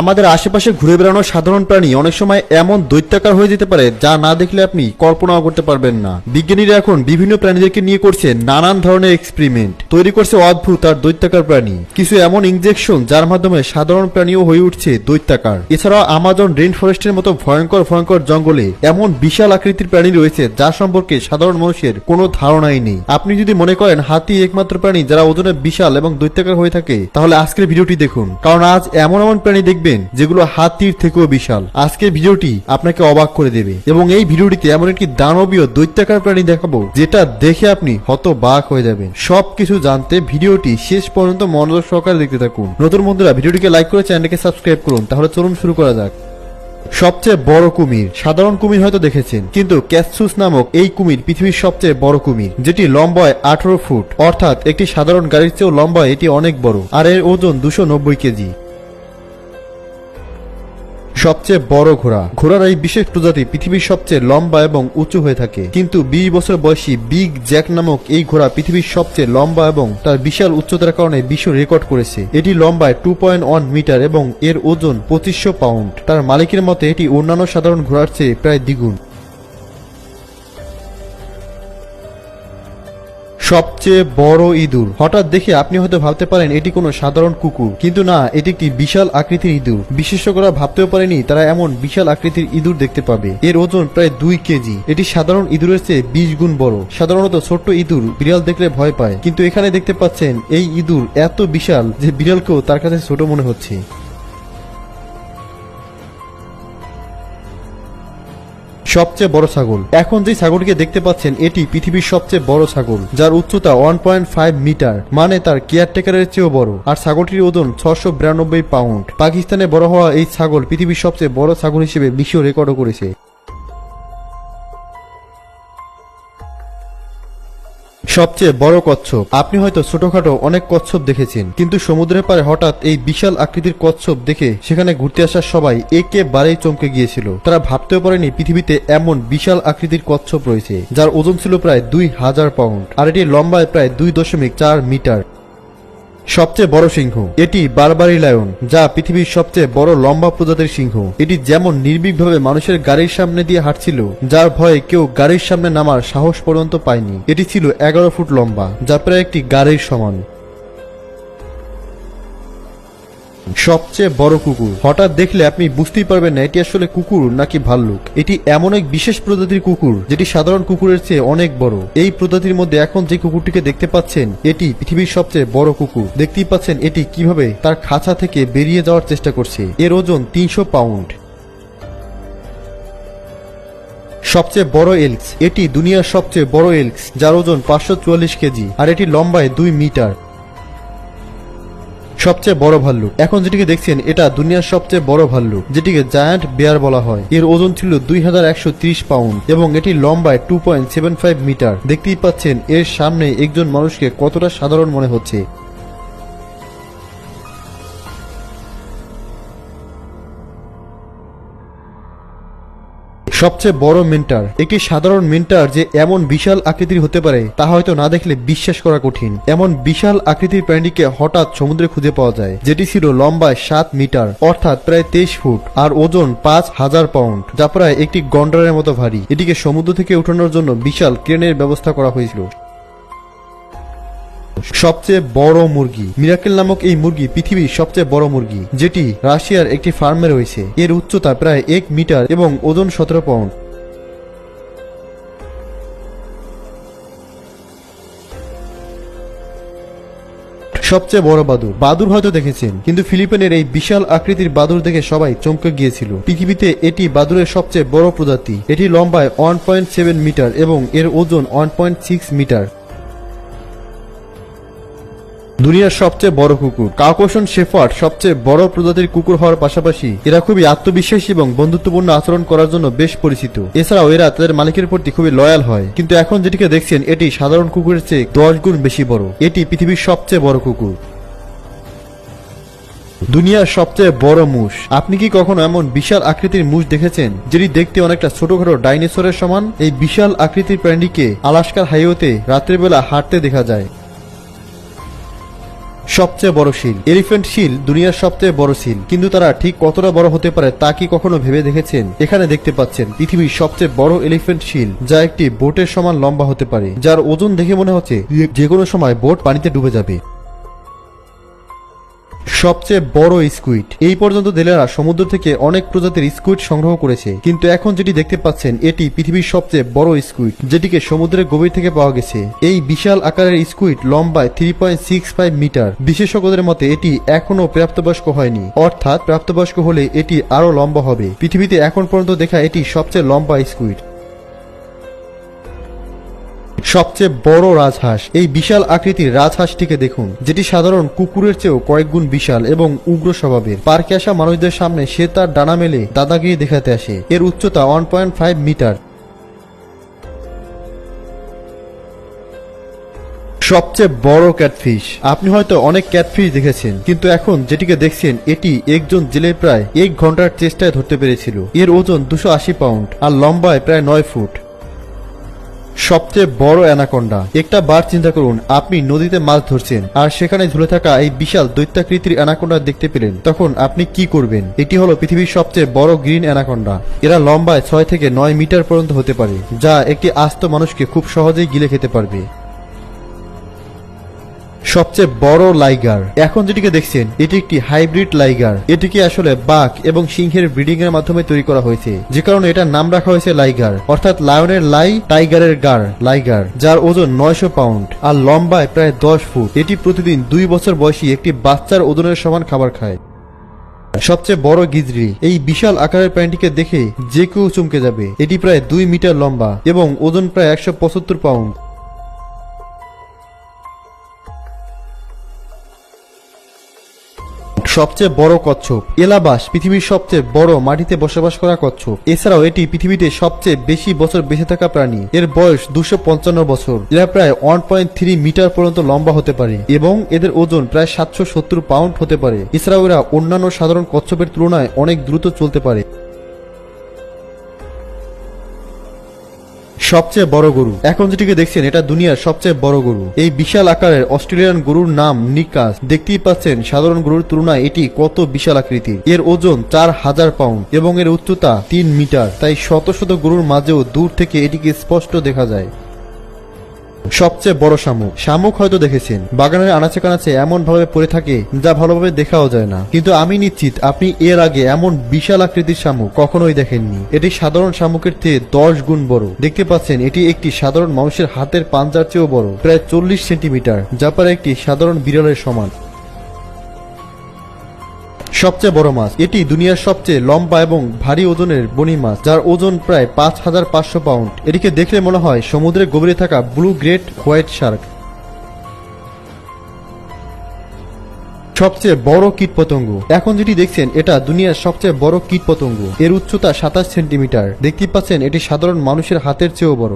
আমাদের আশেপাশে ঘুরে বেড়ানো সাধারণ প্রাণী অনেক সময় এমন দৈত্যাকার হয়ে যেতে পারে যা না দেখলে আপনি কল্পনাও করতে পারবেন না। বিজ্ঞানীরা এখন বিভিন্ন প্রাণীদেরকে নিয়ে করছে নানান ধরনের এক্সপেরিমেন্ট তৈরি করছে অদ্ভুত আর দৈত্যাকার প্রাণী। কিছু এমন ইনজেকশন যার মাধ্যমে সাধারণ প্রাণীও হয়ে উঠছে দৈত্যাকার। এছাড়াও আমাজন রেইন ফরেস্টের মতো ভয়ঙ্কর ভয়ঙ্কর জঙ্গলে এমন বিশাল আকৃতির প্রাণী রয়েছে যা সম্পর্কে সাধারণ মানুষের কোনো ধারণাই নেই। আপনি যদি মনে করেন হাতি একমাত্র প্রাণী যারা ওজনে বিশাল এবং দৈত্যাকার হয়ে থাকে, তাহলে আজকের ভিডিওটি দেখুন। কারণ আজ এমন এমন প্রাণী দেখবেন যেগুলো হাতির থেকেও বিশাল। আজকের ভিডিওটি আপনাকে অবাক করে দেবে। এবং এই ভিডিওটিতে এমন একটি দানবীয় দৈত্যাকার প্রাণী দেখাবো, যেটা দেখে আপনি হতবাক হয়ে যাবেন। সবকিছু জানতে ভিডিওটি শেষ পর্যন্ত মনোযোগ সহকারে দেখতে থাকুন। নতুন বন্ধুরা, ভিডিওটিকে লাইক করে চ্যানেলকে সাবস্ক্রাইব করুন। তাহলে চলুন শুরু করা যাক। সবচেয়ে বড় কুমির। সাধারণ কুমির হয়তো দেখেছেন, কিন্তু ক্যাসুস নামক এই কুমির পৃথিবীর সবচেয়ে বড় কুমির, যেটি লম্বায় আঠারো ফুট। অর্থাৎ একটি সাধারণ গাড়ির চেয়েও লম্বা, এটি অনেক বড়। আর এর ওজন দুশো কেজি। সবচেয়ে বড় ঘোড়া। ঘোড়ার এই বিশেষ প্রজাতি পৃথিবীর সবচেয়ে লম্বা এবং উঁচু হয়ে থাকে। কিন্তু বিশ বছর বয়সী বিগ জ্যাক নামক এই ঘোড়া পৃথিবীর সবচেয়ে লম্বা এবং তার বিশাল উচ্চতার কারণে বিশ্ব রেকর্ড করেছে। এটি লম্বায় টু মিটার এবং এর ওজন পঁচিশশো পাউন্ড তার মালিকের মতে এটি অন্যান্য সাধারণ ঘোড়ার চেয়ে প্রায় দ্বিগুণ। সবচেয়ে বড় ইঁদুর। হঠাৎ দেখে আপনি হয়তো ভাবতে পারেন, এটি কোনো সাধারণ কুকুর। কিন্তু না, এটি একটি বিশাল আকৃতির ইঁদুর। বিশেষজ্ঞরা ভাবতেও পারেনি, তারা এমন বিশাল আকৃতির ইঁদুর দেখতে পাবে। এর ওজন প্রায় দুই কেজি। এটি সাধারণ ইঁদুরের চেয়ে বিশ গুণ বড়। সাধারণত ছোট্ট ইঁদুর বিড়াল দেখলে ভয় পায়। কিন্তু এখানে দেখতে পাচ্ছেন, এই ইঁদুর এত বিশাল যে বিড়ালকেও তার কাছে ছোট মনে হচ্ছে। সবচেয়ে বড় ছাগল। এখন যে ছাগলটিকে দেখতে পাচ্ছেন, এটি পৃথিবীর সবচেয়ে বড় ছাগল, যার উচ্চতা ওয়ান পয়েন্ট ফাইভ মিটার মানে তার কেয়ারটেকারের চেয়েও বড়। আর ছাগলটির ওজন ছশো বিরানব্বই পাউন্ড পাকিস্তানে বড় হওয়া এই ছাগল পৃথিবীর সবচেয়ে বড় ছাগল হিসেবে বিশ্ব রেকর্ডও করেছে। সবচেয়ে বড় কচ্ছপ। আপনি হয়তো ছোটখাটো অনেক কচ্ছপ দেখেছেন, কিন্তু সমুদ্রের পারে হঠাৎ এই বিশাল আকৃতির কচ্ছপ দেখে সেখানে ঘুরতে আসা সবাই একেবারেই চমকে গিয়েছিল। তারা ভাবতেও পারেনি পৃথিবীতে এমন বিশাল আকৃতির কচ্ছপ রয়েছে, যার ওজন ছিল প্রায় দুই হাজার পাউন্ড, আর এটি লম্বায় প্রায় দুই দশমিক চার মিটার। সবচেয়ে বড় সিংহ। এটি বারবারি লায়ন, যা পৃথিবীর সবচেয়ে বড় লম্বা প্রজাতির সিংহ। এটি যেমন নির্ভীকভাবে মানুষের গাড়ির সামনে দিয়ে হাঁটছিল, যার ভয়ে কেউ গাড়ির সামনে নামার সাহস পর্যন্ত পায়নি। এটি ছিল এগারো ফুট লম্বা, যা প্রায় একটি গাড়ির সমান। সবচেয়ে বড় কুকুর। হঠাৎ দেখলে আপনি বুঝতেই পারবেন না, এটি আসলে কুকুর নাকি ভাল্লুক। এটি এমন এক বিশেষ প্রজাতির কুকুর, যেটি সাধারণ কুকুরের চেয়ে অনেক বড়। এই প্রজাতির মধ্যে এখন যে কুকুরটিকে দেখতে পাচ্ছেন, এটি পৃথিবীর সবচেয়ে বড় কুকুর। দেখতেই পাচ্ছেন এটি কীভাবে তার খাঁচা থেকে বেরিয়ে যাওয়ার চেষ্টা করছে। এর ওজন তিনশো পাউন্ড। সবচেয়ে বড় এলক্স। এটি দুনিয়ার সবচেয়ে বড় এলক্স, যার ওজন পাঁচশো চুয়াল্লিশ কেজি, আর এটি লম্বায় দুই মিটার। সবচেয়ে বড় ভাল্লুক। এখন যেটিকে দেখছেন, এটা দুনিয়ার সবচেয়ে বড় ভাল্লুক, যেটিকে জায়ান্ট বেয়ার বলা হয়। এর ওজন ছিল দুই হাজার একশো ত্রিশ পাউন্ড এবং এটি লম্বায় টু মিটার। দেখতেই পাচ্ছেন, এর সামনে একজন মানুষকে কতটা সাধারণ মনে হচ্ছে। সবচেয়ে বড় মেন্টার। একটি সাধারণ মেন্টার যে এমন বিশাল আকৃতির হতে পারে, তা হয়তো না দেখলে বিশ্বাস করা কঠিন। এমন বিশাল আকৃতির প্রাণীকে হঠাৎ সমুদ্রে খুঁজে পাওয়া যায়, যেটি ছিল লম্বায় সাত মিটার, অর্থাৎ প্রায় তেইশ ফুট, আর ওজন পাঁচ হাজার পাউন্ড, যা প্রায় একটি গন্ডারের মতো ভারী। এটিকে সমুদ্র থেকে উঠানোর জন্য বিশাল ক্রেনের ব্যবস্থা করা হয়েছিল। সবচেয়ে বড় মুরগি। মিরাকেল নামক এই মুরগি পৃথিবীর সবচেয়ে বড় মুরগি, যেটি রাশিয়ার একটি ফার্মে রয়েছে। এর উচ্চতা প্রায় এক মিটার এবং ওজন সতেরো পাউন্ড। সবচেয়ে বড় বাদুর। বাদুর হয়তো দেখেছেন, কিন্তু ফিলিপিনের এই বিশাল আকৃতির বাদুর দেখে সবাই চমকে গিয়েছিল। পৃথিবীতে এটি বাদুরের সবচেয়ে বড় প্রজাতি। এটি লম্বায় ওয়ান মিটার এবং এর ওজন ওয়ান মিটার দুনিয়ার সবচেয়ে বড় কুকুর। কাকোশন শেফার্ড সবচেয়ে বড় প্রজাতির কুকুর হওয়ার পাশাপাশি এরা খুবই আত্মবিশ্বাসী এবং বন্ধুত্বপূর্ণ আচরণ করার জন্য বেশ পরিচিত। এছাড়াও এরা তাদের মালিকের প্রতি খুবই লয়াল হয়। কিন্তু এখন যেটিকে দেখছেন, এটি সাধারণ কুকুরের চেয়ে দশ গুণ বেশি বড়। এটি পৃথিবীর সবচেয়ে বড় কুকুর। দুনিয়ার সবচেয়ে বড় মুষ। আপনি কি কখনো এমন বিশাল আকৃতির মুষ দেখেছেন, যেটি দেখতে অনেকটা ছোটখাটো ডাইনোসরের সমান? এই বিশাল আকৃতির প্রাণীকে আলাস্কার হাইওয়েতে রাত্রের বেলা হাঁটতে দেখা যায়। সবচেয়ে বড় শিল। এলিফ্যান্ট শিল দুনিয়ার সবচেয়ে বড় শিল। কিন্তু তারা ঠিক কতটা বড় হতে পারে তা কি কখনো ভেবে দেখেছেন? এখানে দেখতে পাচ্ছেন, পৃথিবীর সবচেয়ে বড় এলিফ্যান্ট শিল, যা একটি বোটের সমান লম্বা হতে পারে, যার ওজন দেখে মনে হচ্ছে যে কোনো সময় বোট পানিতে ডুবে যাবে। সবচেয়ে বড় স্কুইড এই পর্যন্ত দেলেরা সমুদ্র থেকে অনেক প্রজাতির স্কুইড সংগ্রহ করেছে। কিন্তু এখন যেটি দেখতে পাচ্ছেন, এটি পৃথিবীর সবচেয়ে বড় স্কুইড যেটিকে সমুদ্রের গভীর থেকে পাওয়া গেছে। এই বিশাল আকারের স্কুইড লম্বায় three point six five metre বিশেষজ্ঞদের মতে, এটি এখনও প্রাপ্তবয়স্ক হয়নি। অর্থাৎ, প্রাপ্তবয়স্ক হলে এটি আরও লম্বা হবে। পৃথিবীতে এখন পর্যন্ত দেখা এটি সবচেয়ে লম্বা স্কুইড সবচেয়ে বড় রাজহাঁস। এই বিশাল আকৃতির রাজহাঁসটিকে দেখুন, যেটি সাধারণ কুকুরের চেয়েও কয়েক গুণ বিশাল এবং উগ্র স্বভাবের। পার্কে আসা মানুষদের সামনে সে তার ডানা মেলে দাদাগিরি দেখাতে আসে। এর উচ্চতা ওয়ান পয়েন্ট ফাইভ মিটার সবচেয়ে বড় ক্যাটফিশ। আপনি হয়তো অনেক ক্যাটফিশ দেখেছেন, কিন্তু এখন যেটিকে দেখছেন, এটি একজন জেলে প্রায় এক ঘণ্টার চেষ্টায় ধরতে পেরেছিল। এর ওজন দুশো আশি পাউন্ড, আর লম্বায় প্রায় নয় ফুট। সবচেয়ে বড় অ্যানাকোন্ডা। একটা বার চিন্তা করুন, আপনি নদীতে মাছ ধরছেন, আর সেখানে ঝুলে থাকা এই বিশাল দৈত্যাকৃতির অ্যানাকোন্ডা দেখতে পেলেন। তখন আপনি কি করবেন? এটি হলো পৃথিবীর সবচেয়ে বড় গ্রিন অ্যানাকোন্ডা। এরা লম্বায় ছয় থেকে নয় মিটার পর্যন্ত হতে পারে, যা একটি আস্ত মানুষকে খুব সহজেই গিলে খেতে পারবে। সবচেয়ে বড় লাইগার। এখন যেটিকে দেখছেন, এটি একটি হাইব্রিড লাইগার। এটিকে আসলে বাঘ এবং সিংহের ব্রিডিং এর মাধ্যমে তৈরি করা হয়েছে। যে কারণে এটার নাম রাখা হয়েছে লাইগার। অর্থাৎ লায়নের লাই টাইগারের গার, লাইগার, যার ওজন নয়শো পাউন্ড আর লম্বায় প্রায় দশ ফুট। এটি প্রতিদিন দুই বছর বয়সী একটি বাচ্চার ওজনের সমান খাবার খায়। সবচেয়ে বড় গিজরি, এই বিশাল আকারের প্রাণীটিকে দেখে যে কেউ চমকে যাবে। এটি প্রায় দুই মিটার লম্বা এবং ওজন প্রায় একশো পঁচাত্তর পাউন্ড। সবচেয়ে বড় কচ্ছপ। এলাবাস, পৃথিবীর সবচেয়ে বড় মাটিতে বসবাস করা কচ্ছপ। এছাড়াও এটি পৃথিবীতে সবচেয়ে বেশি বছর বেঁচে থাকা প্রাণী। এর বয়স দুশো পঞ্চান্ন বছর। এরা প্রায় ওয়ান পয়েন্ট থ্রি মিটার পর্যন্ত লম্বা হতে পারে এবং এদের ওজন প্রায় সাতশো সত্তর পাউন্ড হতে পারে। এছাড়াও এরা অন্যান্য সাধারণ কচ্ছপের তুলনায় অনেক দ্রুত চলতে পারে। সবচেয়ে বড় গরু। এখন যেটিকে দেখছেন, এটা দুনিয়ার সবচেয়ে বড় গরু। এই বিশাল আকারের অস্ট্রেলিয়ান গরুর নাম নিকাস। দেখতেই পাচ্ছেন, সাধারণ গরুর তুলনায় এটি কত বিশাল আকৃতি। এর ওজন চার হাজার পাউন্ড এবং এর উচ্চতা তিন মিটার। তাই শত শত গরুর মাঝেও দূর থেকে এটিকে স্পষ্ট দেখা যায়। সবচেয়ে বড় শামুক। শামুক হয়তো দেখেছেন। বাগানের আনাচে কানাচে এমন ভাবে পড়ে থাকে যা ভালোভাবে দেখাও যায় না। কিন্তু আমি নিশ্চিত আপনি এর আগে এমন বিশাল আকৃতির শামুক কখনোই দেখেননি। এটি সাধারণ শামুকের চেয়ে দশ গুণ বড়। দেখতে পাচ্ছেন, এটি একটি সাধারণ মানুষের হাতের পাঞ্জার চেয়েও বড়, প্রায় চল্লিশ সেন্টিমিটার, যা একটি সাধারণ বিড়ালের সমান। সবচেয়ে বড় মাছ। এটি দুনিয়ার সবচেয়ে লম্বা এবং ভারী ওজনের বনি মাছ, যার ওজন প্রায় পাঁচ হাজার পাঁচশো পাউন্ড। এটিকে দেখলে মনে হয় সমুদ্রের গভীরে থাকা ব্লু গ্রেট হোয়াইট শার্ক। সবচেয়ে বড় কীটপতঙ্গ। এখন যেটি দেখছেন, এটা দুনিয়ার সবচেয়ে বড় কীটপতঙ্গ। এর উচ্চতা সাতাশ সেন্টিমিটার। দেখতে পাচ্ছেন, এটি সাধারণ মানুষের হাতের চেয়েও বড়।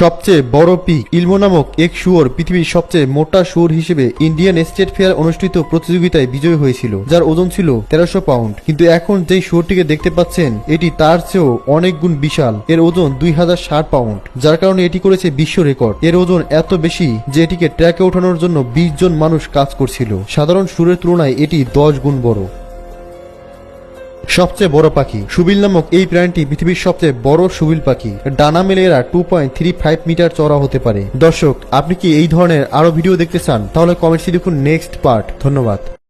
সবচেয়ে বড় পিক ইলমো নামক এক শুয়োর পৃথিবীর সবচেয়ে মোটা শুয়োর হিসেবে ইন্ডিয়ান স্টেট ফেয়ার অনুষ্ঠিত প্রতিযোগিতায় বিজয়ী হয়েছিল, যার ওজন ছিল তেরোশো পাউন্ড। কিন্তু এখন যেই শুয়োরটিকে দেখতে পাচ্ছেন, এটি তার চেয়েও অনেক গুণ বিশাল। এর ওজন দুই হাজার ষাট পাউন্ড, যার কারণে এটি করেছে বিশ্ব রেকর্ড। এর ওজন এত বেশি যে এটিকে ট্র্যাকে ওঠানোর জন্য বিশ জন মানুষ কাজ করছিল। সাধারণ সুরের তুলনায় এটি দশ গুণ বড়। সবচেয়ে বড় পাখি সুবিল নামক এই প্রাণীটি পৃথিবীর সবচেয়ে বড় সুবিল পাখি। ডানা মেলে এরা two point three five metre চড়া হতে পারে। দর্শক, আপনি কি এই ধরনের আরও ভিডিও দেখতে চান? তাহলে কমেন্টসে লিখুন নেক্সট পার্ট ধন্যবাদ।